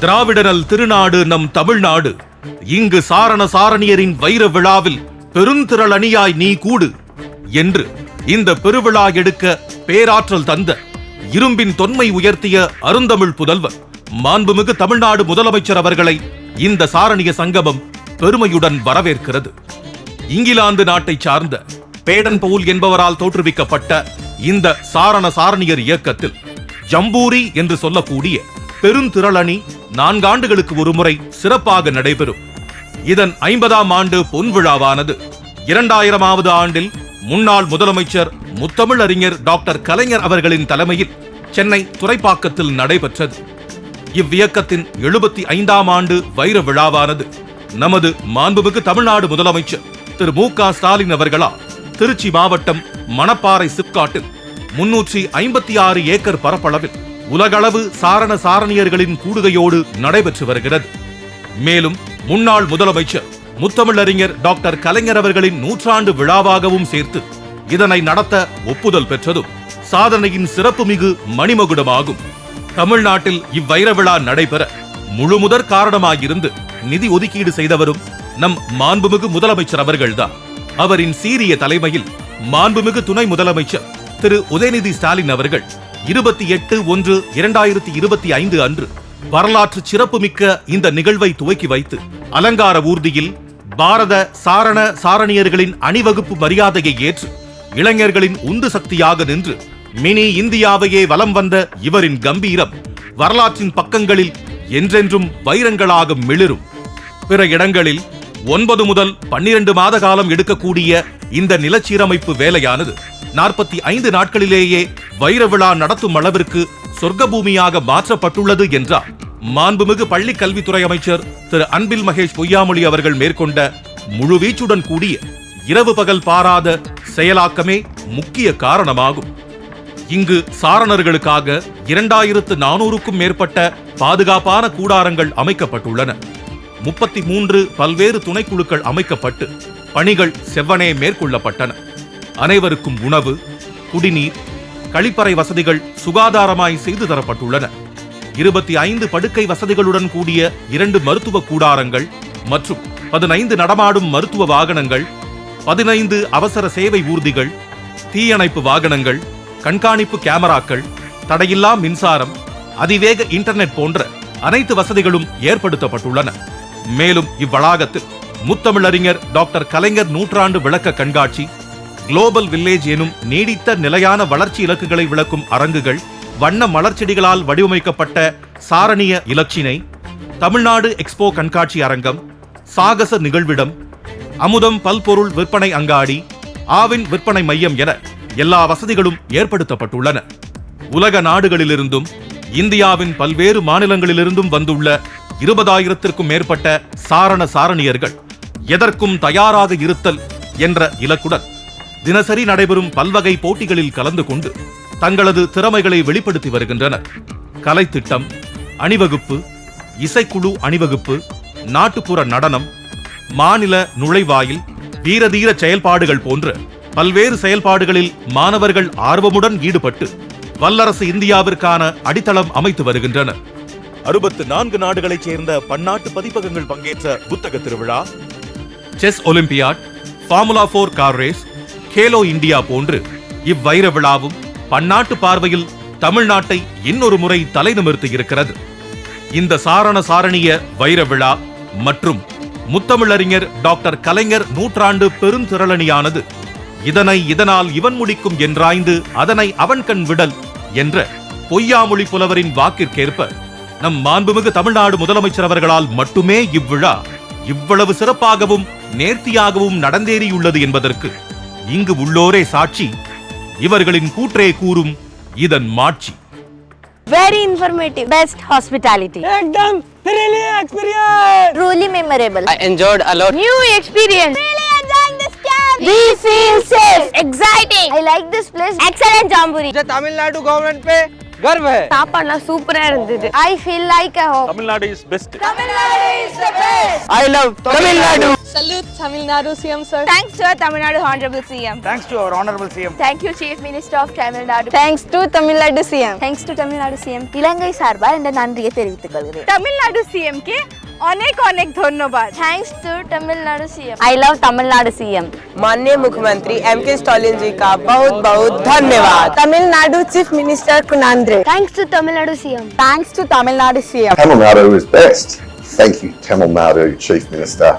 திராவிடனல் திருநாடு நம் தமிழ்நாடு. இங்கு சாரண சாரணியரின் வைர விழாவில் பெருந்திரள் அணியாய் நீ கூடு என்று இந்த பெருவிழா எடுக்க பேராற்றல் தந்த இரும்பின் தொன்மை உயர்த்திய அருந்தமிழ் புதல்வர் மாண்புமிகு தமிழ்நாடு முதலமைச்சர் அவர்களை இந்த சாரணிய சங்கமம் பெருமையுடன் வரவேற்கிறது. இங்கிலாந்து நாட்டை சார்ந்த பேடன் பவுல் என்பவரால் தோற்றுவிக்கப்பட்ட இந்த சாரண சாரணியர் இயக்கத்தில் ஜம்பூரி என்று சொல்லக்கூடிய பெருந்திரளணி நான்காண்டுகளுக்கு ஒருமுறை சிறப்பாக நடைபெறும். இதன் ஐம்பதாம் ஆண்டு பொன் விழாவானது. இரண்டாயிரமாவது ஆண்டில் முன்னாள் முதலமைச்சர் முத்தமிழறிஞர் டாக்டர் கலைஞர் அவர்களின் தலைமையில் சென்னை துறைப்பாக்கத்தில் நடைபெற்றது. இவ்வியக்கத்தின் எழுபத்தி ஐந்தாம் ஆண்டு வைர விழாவானது. நமது மாண்புமிகு தமிழ்நாடு முதலமைச்சர் திரு மு க ஸ்டாலின் அவர்களால் திருச்சி மாவட்டம் மணப்பாறை சிப்காட்டில் முன்னூற்றி ஐம்பத்தி ஆறு ஏக்கர் பரப்பளவில் உலகளவு சாரண சாரணியர்களின் கூடுகையோடு நடைபெற்று வருகிறது. மேலும் முன்னாள் முதலமைச்சர் முத்தமிழறிஞர் டாக்டர் கலைஞர் அவர்களின் நூற்றாண்டு விழாவாகவும் சேர்த்து இதனை நடத்த ஒப்புதல் பெற்றதும் சாதனையின் சிறப்புமிகு மணிமகுடமாகும். தமிழ்நாட்டில் இவ்வைர விழா நடைபெற முழுமுதற் காரணமாயிருந்து நிதி ஒதுக்கீடு செய்தவரும் நம் மாண்புமிகு முதலமைச்சர் அவர்கள்தான். அவரின் சீரிய தலைமையில் மாண்புமிகு துணை முதலமைச்சர் திரு உதயநிதி ஸ்டாலின் அவர்கள் இருபத்தி எட்டு ஒன்று இரண்டாயிரத்தி இருபத்தி ஐந்து அன்று வரலாற்று சிறப்புமிக்க இந்த நிகழ்வை துவக்கி வைத்து அலங்கார ஊர்தியில் பாரத சாரண சாரணியர்களின் அணிவகுப்பு மரியாதையை ஏற்று இளைஞர்களின் உந்து சக்தியாக நின்று மினி இந்தியாவையே வலம் வந்த இவரின் கம்பீரம் வரலாற்றின் பக்கங்களில் என்றென்றும் வைரங்களாக மிளிரும். பிற இடங்களில் ஒன்பது முதல் பன்னிரண்டு மாத காலம் எடுக்கக்கூடிய இந்த நிலச்சீரமைப்பு வேலையானது நாற்பத்தி ஐந்து நாட்களிலேயே வைர விழா நடத்தும் அளவிற்கு சொர்க்க பூமியாக மாற்றப்பட்டுள்ளது என்றார். மாண்புமிகு பள்ளி கல்வித்துறை அமைச்சர் திரு அன்பில் மகேஷ் பொய்யாமொழி அவர்கள் மேற்கொண்ட முழுவீச்சுடன் கூடிய இரவு பகல் பாராத செயலாக்கமே முக்கிய காரணமாகும். இங்கு சாரணர்களுக்காக இரண்டாயிரத்து நானூறுக்கும் மேற்பட்ட பாதுகாப்பான கூடாரங்கள் அமைக்கப்பட்டுள்ளன. முப்பத்தி மூன்று பல்வேறு துணைக்குழுக்கள் அமைக்கப்பட்டு பணிகள் செவ்வனே மேற்கொள்ளப்பட்டன. அனைவருக்கும் உணவு குடிநீர் கழிப்பறை வசதிகள் சுகாதாரமாய் செய்து தரப்பட்டுள்ளன. இருபத்தி ஐந்து படுக்கை வசதிகளுடன் கூடிய இரண்டு மருத்துவ கூடாரங்கள் மற்றும் பதினைந்து நடமாடும் மருத்துவ வாகனங்கள் பதினைந்து அவசர சேவை ஊர்திகள் தீயணைப்பு வாகனங்கள் கண்காணிப்பு கேமராக்கள் தடையில்லா மின்சாரம் அதிவேக இன்டர்நெட் போன்ற அனைத்து வசதிகளும் ஏற்படுத்தப்பட்டுள்ளன. மேலும் இவ்வளாகத்தில் முத்தமிழறிஞர் டாக்டர் கலைஞர் நூற்றாண்டு விளக்க கண்காட்சி குளோபல் வில்லேஜ் எனும் நீடித்த நிலையான வளர்ச்சி இலக்குகளை விளக்கும் அரங்குகள் வண்ண மலர்ச்செடிகளால் வடிவமைக்கப்பட்ட சாரணிய இலச்சினை தமிழ்நாடு எக்ஸ்போ கண்காட்சி அரங்கம் சாகச நிகழ்விடம் அமுதம் பல்பொருள் விற்பனை அங்காடி ஆவின் விற்பனை மையம் என எல்லா வசதிகளும் ஏற்படுத்தப்பட்டுள்ளன. உலக நாடுகளிலிருந்தும் இந்தியாவின் பல்வேறு மாநிலங்களிலிருந்தும் வந்துள்ள இருபதாயிரத்திற்கும் மேற்பட்ட சாரண சாரணியர்கள் எதற்கும் தயாராக இருத்தல் என்ற இலக்குடன் தினசரி நடைபெறும் பல்வகை போட்டிகளில் கலந்து கொண்டு தங்களது திறமைகளை வெளிப்படுத்தி வருகின்றனர். கலைத்திட்டம் அணிவகுப்பு இசைக்குழு அணிவகுப்பு நாட்டுப்புற நடனம் மாநில நுழைவாயில் வீரதீர செயல்பாடுகள் போன்ற பல்வேறு செயல்பாடுகளில் மாணவர்கள் ஆர்வமுடன் ஈடுபட்டு வல்லரசு இந்தியாவிற்கான அடித்தளம் அமைத்து வருகின்றனர். அறுபத்து நான்கு நாடுகளைச் சேர்ந்த பன்னாட்டு பதிப்பகங்கள் பங்கேற்ற புத்தக திருவிழா chess olympiad formula four car race Khelo India போன்று இவ்வைர விழாவும் பன்னாட்டு பார்வையில் தமிழ்நாட்டை இன்னொரு முறை தலை நிமிர்த்தி இருக்கிறது. இந்த சாரண சாரணிய வைர விழா மற்றும் முத்தமிழறிஞர் டாக்டர் கலைஞர் நூற்றாண்டு பெருந்திரளணியானது. இதனை இதனால் இவன் முடிக்கும் என்றாய்ந்து அதனை அவன் கண் விடல் என்ற பொய்யாமொழி புலவரின் வாக்கிற்கேற்ப நம் மாண்புமிகு தமிழ்நாடு முதலமைச்சர் அவர்களால் மட்டுமே இவ்விழா இவ்வளவு சிறப்பாகவும் நேர்த்தியாகவும் நடந்தேறியுள்ளது என்பதற்கு இங்கு உள்ளோரே சாட்சி இவர்களின் கூற்றே கூறும் இதன் மாட்சி Very informative. Best hospitality. एकदम truly experience Truly memorable. I enjoyed a lot. New experience. Really enjoying this camp. We feel safe. Exciting. I like this place. Excellent Jamburi. मुझे तमिलनाडु गवर्नमेंट पे கர்வ. சாப்பாடுலாம் சூப்பரா இருந்தது. I feel like a home Tamil Nadu is best Tamil Nadu is the best I love Tamil Nadu salute Tamil Nadu CM sir thanks to Tamil Nadu honourable CM thanks to our honourable CM thank you chief minister of Tamil Nadu thanks to Tamil Nadu CM thanks to Tamil Nadu CM Ilangai சார்பாக இந்த நன்றியை தெரிவித்துக் கொள்கிறேன். Tamil Nadu CM K অনেক অনেক ধন্যবাদ Thanks to Tamil Nadu CM. I love Tamil Nadu CM. माननीय मुख्यमंत्री एम के स्टालिन जी का बहुत बहुत धन्यवाद Tamil Nadu chief minister कुनांद्रे Thanks to Tamil Nadu CM. Thanks to Tamil Nadu CM Tamil Nadu is best. Thank you, Tamil Nadu Chief Minister.